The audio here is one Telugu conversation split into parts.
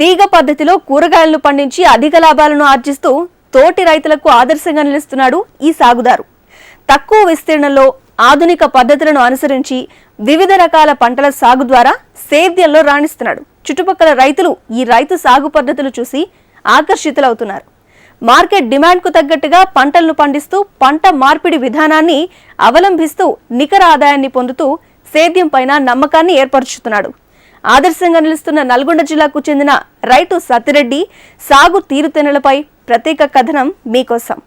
తీగ పద్ధతిలో కూరగాయలను పండించి అధిక లాభాలను ఆర్జిస్తూ తోటి రైతులకు ఆదర్శంగా నిలుస్తున్నాడు ఈ సాగుదారు. తక్కువ విస్తీర్ణంలో ఆధునిక పద్ధతులను అనుసరించి వివిధ రకాల పంటల సాగు ద్వారా సేద్యంలో రాణిస్తున్నాడు. చుట్టుపక్కల రైతులు ఈ రైతు సాగు పద్ధతులు చూసి ఆకర్షితులవుతున్నారు. మార్కెట్ డిమాండ్కు తగ్గట్టుగా పంటలను పండిస్తూ పంట మార్పిడి విధానాన్ని అవలంబిస్తూ నికర ఆదాయాన్ని పొందుతూ సేద్యం పైన నమ్మకాన్ని ఏర్పరుచుతున్నాడు. ఆదర్శంగా నిలుస్తున్న నల్గొండ జిల్లాకు చెందిన రైతు సత్తిరెడ్డి సాగు తీరుతెన్నులపై ప్రత్యేక కథనం మీకోసం.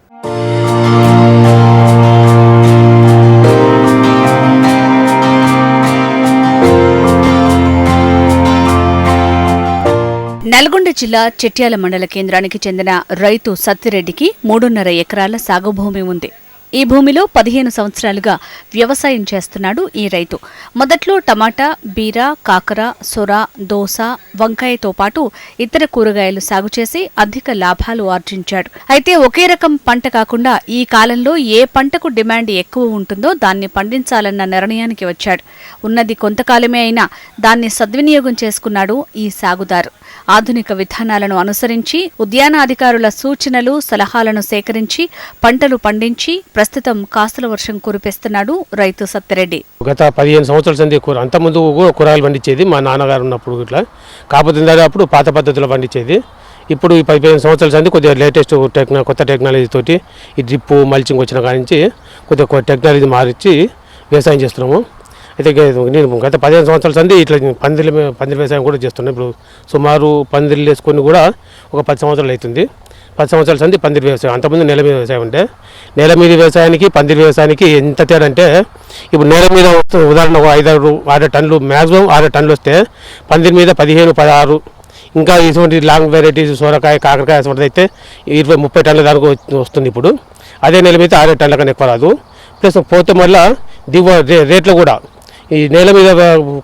నల్గొండ జిల్లా చెట్యాల మండల కేంద్రానికి చెందిన రైతు సత్తిరెడ్డికి మూడున్నర ఎకరాల సాగు భూమి ఉంది. ఈ భూమిలో పదిహేను సంవత్సరాలుగా వ్యవసాయం చేస్తున్నాడు ఈ రైతు. మొదట్లో టమాటా బీర కాకర సొర దోస వంకాయతో పాటు ఇతర కూరగాయలు సాగు చేసి అధిక లాభాలు ఆర్జించాడు. అయితే ఒకే రకం పంట కాకుండా ఈ కాలంలో ఏ పంటకు డిమాండ్ ఎక్కువ ఉంటుందో దాన్ని పండించాలన్న నిర్ణయానికి వచ్చాడు. ఉన్నది కొంతకాలమే అయినా దాన్ని సద్వినియోగం చేసుకున్నాడు ఈ సాగుదారు. ఆధునిక విధానాలను అనుసరించి ఉద్యాన అధికారుల సూచనలు సలహాలను సేకరించి పంటలు పండించి ప్రస్తుతం కాసుల వర్షం కురిపిస్తున్నాడు రైతు సత్తిరెడ్డి. గత పదిహేను సంవత్సరాల సంది కూర అంతకుముందు కూడా కూరగాయలు పండించేది మా నాన్నగారు ఉన్నప్పుడు ఇట్లా. కాకపోతే అప్పుడు పాత పద్ధతిలో పండించేది. ఇప్పుడు ఈ పదిహేను సంవత్సరాల సంది కొద్దిగా లేటెస్ట్ టెక్నా కొత్త టెక్నాలజీ తోటి ఈ డ్రిప్ మల్చింగ్ వచ్చిన కాడి నుంచి కొద్దిగా టెక్నాలజీ మారించి వ్యవసాయం చేస్తున్నాము. అయితే నేను గత పదిహేను సంవత్సరాల సంది ఇట్లా పందిరి పందిరి వ్యవసాయం కూడా చేస్తున్నాను. ఇప్పుడు సుమారు పందిర్లు వేసుకొని కూడా ఒక పది సంవత్సరాలు అవుతుంది. పది సంవత్సరాల సంది పందిరి వ్యవసాయం. అంతకుముందు నేల మీద వ్యవసాయం ఉంటే నేల మీద వ్యవసాయానికి పందిరి వ్యవసాయానికి ఎంత తేడా అంటే ఇప్పుడు నేల మీద ఉదాహరణ ఒక ఐదారు ఆరు టన్నులు మ్యాక్సిమం ఆరు టన్నులు వస్తే పందిరి మీద పదిహేను పదహారు ఇంకా ఇటువంటి లాంగ్ వెరైటీస్ సోరకాయ కాకరకాయ అటువంటిది అయితే ఇరవై ముప్పై టన్నుల దాకా వస్తుంది ఇప్పుడు. అదే నెల మీద ఆరు టన్నుల కన్నా ఎక్కువ రాదు. ప్లస్ పోతే మళ్ళీ దిగువ రే- రేట్లు కూడా ఈ నేల మీద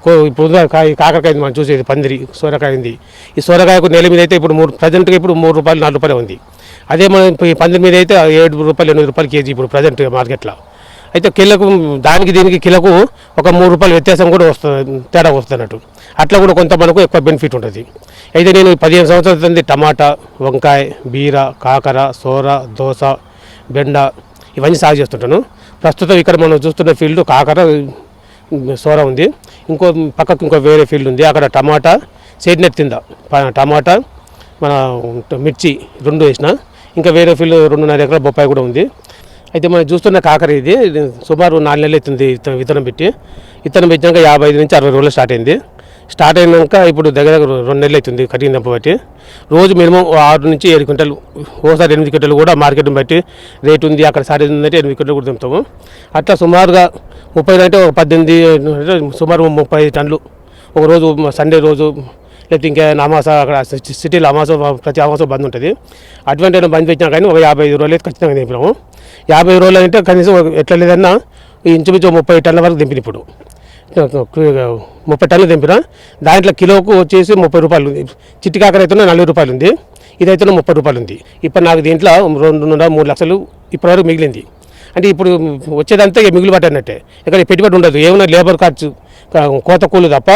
కో- ఇప్పుడు కాయ కాకరకాయ మనం చూసేది పందిరి సోరకాయ ఉంది. ఈ సోరకాయకు నేల మీద అయితే ఇప్పుడు మూడు ప్రజెంట్గా ఇప్పుడు మూడు రూపాయలు నాలుగు రూపాయలు ఉంది. అదే మనం ఈ పందిరి మీద అయితే ఏడు రూపాయలు ఎనిమిది రూపాయలు కేజీ ఇప్పుడు ప్రజెంట్ మార్కెట్లో. అయితే కిలకు దానికి దీనికి కిలోకు ఒక మూడు రూపాయల వ్యత్యాసం కూడా వస్తుంది తేడా వస్తున్నట్టు. అట్లా కూడా కొంత మనకు ఎక్కువ బెనిఫిట్ ఉంటుంది. అయితే నేను పదిహేను సంవత్సరాల నుండి టమాటా వంకాయ బీర కాకర సోర దోస బెండ ఇవన్నీ సాగు చేస్తుంటాను. ప్రస్తుతం ఇక్కడ మనం చూస్తున్న ఫీల్డ్ కాకర సోర ఉంది. ఇంకో పక్కకు ఇంకో వేరే ఫీల్డ్ ఉంది. అక్కడ టమాటా సైడ్ తిందా. కింద టమాటా మన మిర్చి రెండు వేసిన. ఇంకా వేరే ఫీల్డ్ రెండున్నర ఎకరాల బొప్పాయి కూడా ఉంది. అయితే మనం చూస్తున్న కాకర ఇది సుమారు నాలుగు నెలలు అవుతుంది విత్తనం- విత్తనం పెట్టి. విత్తనం పెట్టినాక యాభై ఐదు నుంచి అరవై రోజులు స్టార్ట్ అయింది. స్టార్ట్ అయినాక ఇప్పుడు దగ్గర దగ్గర రెండు నెలలు అవుతుంది కటింగ్ బట్టి. రోజు మినిమం ఆరు నుంచి ఏడు క్వింటలు ఓసారి ఎనిమిది క్వింటలు కూడా మార్కెట్ని బట్టి రేట్ ఉంది. అక్కడ సారీ ఉందంటే ఎనిమిది క్వింటలు కూడా తింటాము అట్లా సుమారుగా ముప్పై అంటే ఒక పద్దెనిమిది సుమారు ముప్పై టన్నులు. ఒక రోజు సండే రోజు లేకపోతే ఇంకా అమాస అక్కడ సిటీలో అమాస ప్రతి అమాస బంద్ ఉంటుంది. అటువంటి బంద్ పెట్టినా కానీ ఒక యాభై ఐదు రోజులు అయితే ఖచ్చితంగా దింపినాము యాభై రోజులు అంటే కనీసం ఎట్లా లేదన్నా ఇంచుమించు ముప్పై టన్నుల వరకు దింపిన ఇప్పుడు ముప్పై టన్నులు దింపిన దాంట్లో కిలోకు వచ్చేసి ముప్పై రూపాయలు ఉంది. చిట్టి కాకర అయితే నలభై రూపాయలు ఉంది. ఇదైతే ముప్పై రూపాయలు ఉంది. ఇప్పుడు నాకు దీంట్లో రెండున్నర మూడు లక్షలు ఇప్పటివరకు మిగిలింది. అంటే ఇప్పుడు వచ్చేదంతా ఇక మిగులు పట్టనట్టే ఇక్కడ పెట్టుబడి ఉండదు. ఏమైనా లేబర్ ఖర్చు కోత కూలు తప్ప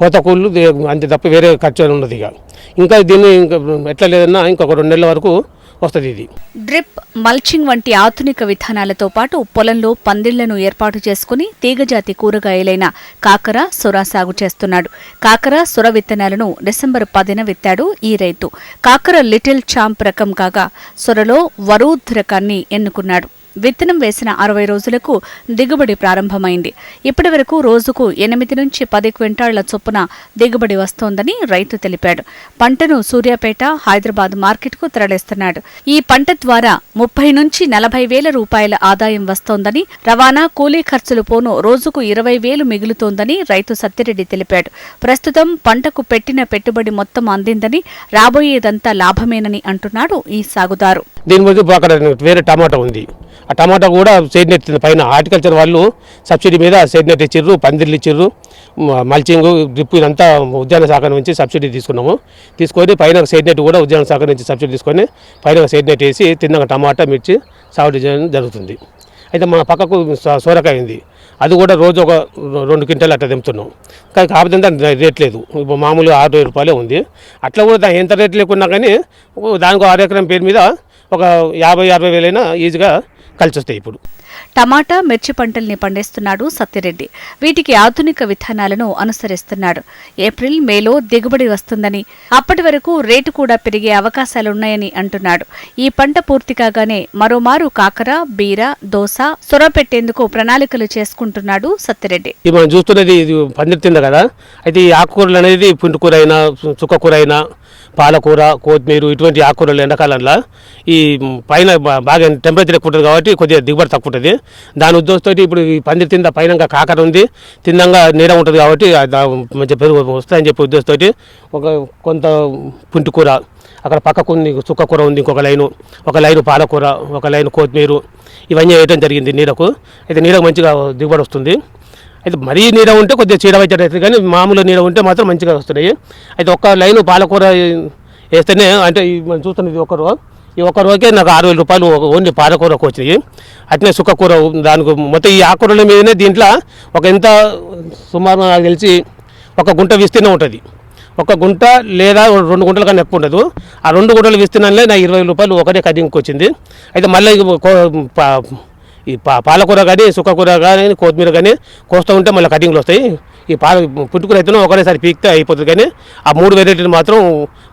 కోత కూలు అంతే తప్ప వేరే ఖర్చు అని ఉండదు ఇక. ఇంకా దీన్ని ఇంకా ఎట్లా లేదన్నా ఇంకొక రెండు నెలల వరకు వస్తుంది ఇది. డ్రిప్ మల్చింగ్ వంటి ఆధునిక విధానాలతో పాటు పొలంలో పందిళ్ళను ఏర్పాటు చేసుకుని తీగజాతి కూరగాయలైన కాకర సొర సాగు చేస్తున్నాడు. కాకర సొర విత్తనాలను డిసెంబర్ పదిన విత్తాడు ఈ రైతు. కాకర లిటిల్ చాంప్ రకం కాగా సొరలో వరూద్ రకాన్ని ఎన్నుకున్నాడు. విత్తనం వేసిన అరవై రోజులకు దిగుబడి ప్రారంభమైంది. ఇప్పటి వరకు రోజుకు ఎనిమిది నుంచి పది క్వింటాళ్ళ చొప్పున దిగుబడి వస్తోందని రైతు తెలిపాడు. పంటను సూర్యాపేట హైదరాబాద్ మార్కెట్కు తరలిస్తున్నాడు. ఈ పంట ద్వారా ముప్పై నుంచి నలభై వేల రూపాయల ఆదాయం వస్తోందని రవాణా కూలీ ఖర్చులు పోను రోజుకు ఇరవై వేలు మిగులుతోందని రైతు సత్యరెడ్డి తెలిపాడు. ప్రస్తుతం పంటకు పెట్టిన పెట్టుబడి మొత్తం అందిందని రాబోయేదంతా లాభమేనని అంటున్నాడు ఈ సాగుదారు. దీని వేరే టమాటా ఉంది. ఆ టమాటా కూడా సైడ్ నెట్ పైన హార్టికల్చర్ వాళ్ళు సబ్సిడీ మీద సైడ్ నెట్ ఇచ్చిర్రు పందిర్లు ఇచ్చిర్రు మల్చింగ్ డ్రిప్ ఇదంతా ఉద్యాన శాఖ నుంచి సబ్సిడీ తీసుకున్నాము. తీసుకొని పైన సైడ్ నెట్ కూడా ఉద్యాన శాఖ నుంచి సబ్సిడీ తీసుకొని పైన సైడ్ నెట్ వేసి తిన్నగా టమాటా మిర్చి సాగు చేయడం జరుగుతుంది. అయితే మన పక్కకు సోరకాయ ఉంది. అది కూడా రోజు ఒక రెండు క్వింటాలు అట్లా తెంపుతున్నాం. కానీ కాకపోతే రేట్ లేదు. ఇప్పుడు మామూలుగా ఆరు రూపాయలే ఉంది. అట్లా కూడా దాని ఎంత రేట్ లేకున్నా కానీ దానికి ఆరు ఎకరం పేరు మీద ఒక యాభై అరవై వేలైనా ఈజీగా కలిసి వస్తాయి ఇప్పుడు. టమాటా మిర్చి పంటల్ని పండిస్తున్నాడు సత్యరెడ్డి వీటికి ఆధునిక విధానాలను అనుసరిస్తున్నాడు. ఏప్రిల్ మేలో దిగుబడి వస్తుందని అప్పటి వరకు రేటు కూడా పెరిగే అవకాశాలున్నాయని అంటున్నాడు. ఈ పంట పూర్తి కాగానే మరోమారు కాకర బీర దోస సొర పెట్టేందుకు ప్రణాళికలు చేసుకుంటున్నాడు సత్యరెడ్డి ఇది మనం చూస్తున్నది ఇది పందిరుతుంది కదా. అయితే ఈ ఆకుకూరలు అనేది పుంటుకూర అయినా చుక్కకూర అయినా పాలకూర కొత్తిమీర ఇటువంటి ఆకుకూరలు ఎండాకాలంలో ఈ పైన బాగా టెంపరేచర్ ఎక్కువ ఉంటుంది కాబట్టి కొద్దిగా దిగుబడి తక్కువ ఉంటుంది. దాని ఉద్దేశంతో ఇప్పుడు ఈ పందిరి తింద పైన ఇంకా కాకర ఉంది. తిందంగా నీడ ఉంటుంది కాబట్టి మంచి పెరుగు వస్తాయని చెప్పి ఉద్దేశంతో ఒక కొంత పుంటికూర అక్కడ పక్కకు ఉంది చుక్కకూర ఉంది ఇంకొక లైను ఒక లైను పాలకూర ఒక లైను కొత్తిమీర ఇవన్నీ వేయడం జరిగింది నీడకు అయితే నీడకు మంచిగా దిగుబడి వస్తుంది. అయితే మరీ నీడ ఉంటే కొద్దిగా చీడ వచ్చేది అవుతుంది కానీ మామూలు నీడ ఉంటే మాత్రం మంచిగా వస్తున్నాయి. అయితే ఒక్క లైను పాలకూర వేస్తేనే అంటే మనం చూస్తున్నది ఒక రో ఈ ఒక్క రోజుకే నాకు ఆరు వేల రూపాయలు ఓన్లీ పాలకూరకు వచ్చినాయి. అట్నే సుక్కకూర దానికి మొత్తం ఈ ఆకుకూరల మీదనే దీంట్లో ఒక ఎంత సుమారు నాకు తెలిసి ఒక గుంట విస్తీర్ణం ఉంటుంది. ఒక గుంట లేదా రెండు గుంటల కన్నా ఎక్కువ ఉండదు. ఆ రెండు గుంటలు విస్తీర్ణంలో నా ఇరవై రూపాయలు ఒకటే కటింగ్కి వచ్చింది. అయితే మళ్ళీ ఈ పా పాలకూర కానీ సుక్కకూర కానీ కొత్తిమీర కానీ కోస్తూ ఉంటే మళ్ళీ కటింగ్లు వస్తాయి. ఈ పాల పుట్టుకూర అయితే ఒకటేసారి పీక్తే అయిపోతుంది కానీ ఆ మూడు వెరైటీలు మాత్రం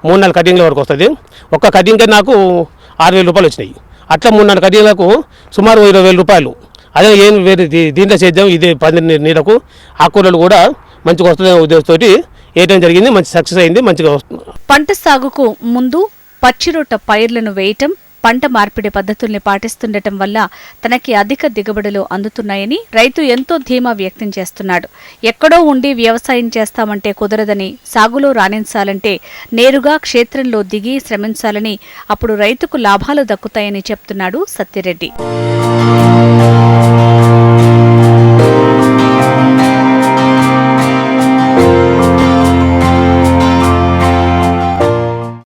మూడు నాలుగు కటింగ్ల వరకు వస్తుంది. ఒక్క కటింగ్కే నాకు ఆరు వేల రూపాయలు వచ్చినాయి. అట్లా మూడు నాలుగు కటింగ్లకు సుమారు ఇరవై వేల రూపాయలు. అదే ఏం వేరే దీంట్లో చేద్దాం ఇదే పంది నీడకు ఆకుకూరలు కూడా మంచిగా వస్తుందనే ఉద్దేశంతో వేయటం జరిగింది మంచి సక్సెస్ అయింది మంచిగా వస్తుంది పంట సాగుకు ముందు పచ్చిరొట్ట పైర్లను వేయటం పంట మార్పిడి పద్ధతుల్ని పాటిస్తుండటం వల్ల తనకి అధిక దిగుబడులు అందుతున్నాయని రైతు ఎంతో ధీమా వ్యక్తం చేస్తున్నాడు. ఎక్కడో ఉండి వ్యవసాయం చేస్తామంటే కుదరదని సాగులో రాణించాలంటే నేరుగా క్షేత్రంలో దిగి శ్రమించాలని అప్పుడు రైతుకు లాభాలు దక్కుతాయని చెప్తున్నాడు సత్యరెడ్డి